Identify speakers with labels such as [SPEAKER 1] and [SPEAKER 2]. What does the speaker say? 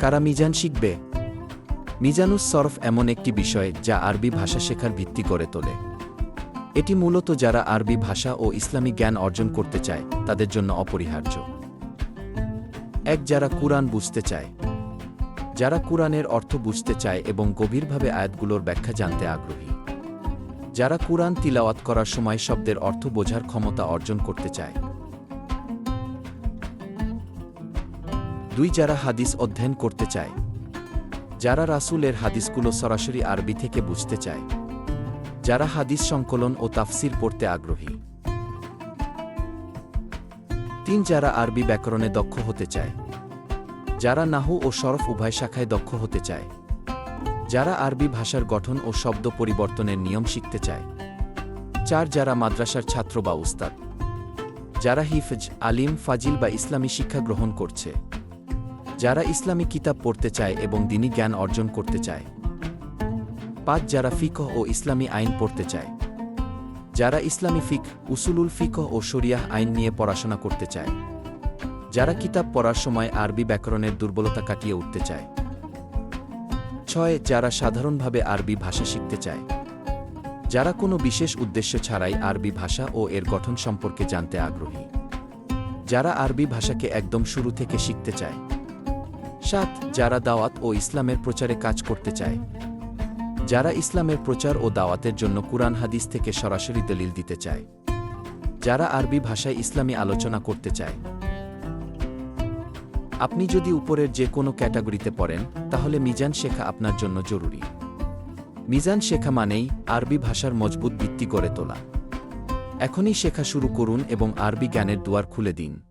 [SPEAKER 1] কারা মিজান শিখবে? মিজানুস সরফ এমন একটি বিষয় যা আরবি ভাষা শেখার ভিত্তি করে তোলে। এটি মূলত যারা আরবি ভাষা ও ইসলামী জ্ঞান অর্জন করতে চায়, তাদের জন্য অপরিহার্য। এক, যারা কুরআন বুঝতে চায়। যারা কুরআনের অর্থ বুঝতে চায় এবং গভীরভাবে আয়াতগুলোর ব্যাখ্যা জানতে আগ্রহী। যারা কুরআন তিলাওয়াত করার সময় শব্দের অর্থ বোঝার ক্ষমতা অর্জন করতে চায়। দুই যারা হাদিস অধ্যয়ন করতে চায়। যারা রাসূলের হাদিসগুলো সরাসরি আরবি থেকে বুঝতে চায়। যারা হাদিস সংকলন ও তাফসির পড়তে আগ্রহী। তিন যারা আরবি ব্যাকরণে দক্ষ হতে চায়। যারা নাহু ও সরফ উভয় শাখায় দক্ষ হতে চায়। যারা আরবি ভাষার গঠন ও শব্দ পরিবর্তনের নিয়ম শিখতে চায়। চার যারা মাদ্রাসার ছাত্র বা উস্তাদ। যারা হিফজ, আলিম, ফাজিল বা ইসলামী শিক্ষা গ্রহণ করছে। যারা ইসলামী কিতাব পড়তে চায় এবং দিনী জ্ঞান অর্জন করতে চায়। পাঁচ, যারা ফিকহ ও ইসলামী আইন পড়তে চায়। যারা ইসলামী ফিক, উসুলুল ফিকহ ও শরিয়াহ আইন নিয়ে পড়াশোনা করতে চায়। যারা কিতাব পড়ার সময় আরবি ব্যাকরণের দুর্বলতা কাটিয়ে উঠতে চায়। ছয়, যারা সাধারণভাবে আরবি ভাষা শিখতে চায়। যারা কোনো বিশেষ উদ্দেশ্য ছাড়াই আরবি ভাষা ও এর গঠন সম্পর্কে জানতে আগ্রহী। যারা আরবি ভাষাকে একদম শুরু থেকে শিখতে চায়। সাত যারা দাওয়াত ও ইসলামের প্রচারে কাজ করতে চায়। যারা ইসলামের প্রচার ও দাওয়াতের জন্য কুরআন হাদিস থেকে সরাসরি দলিল দিতে চায়। যারা আরবি ভাষায় ইসলামী আলোচনা করতে চায়। আপনি যদি উপরের যে কোনো ক্যাটাগরিতে পড়েন, তাহলে মিজান শেখা আপনার জন্য জরুরি। মিজান শেখা মানেই আরবি ভাষার মজবুত ভিত্তি গড়ে তোলা। এখনই শেখা শুরু করুন এবং আরবি জ্ঞানের দুয়ার খুলে দিন।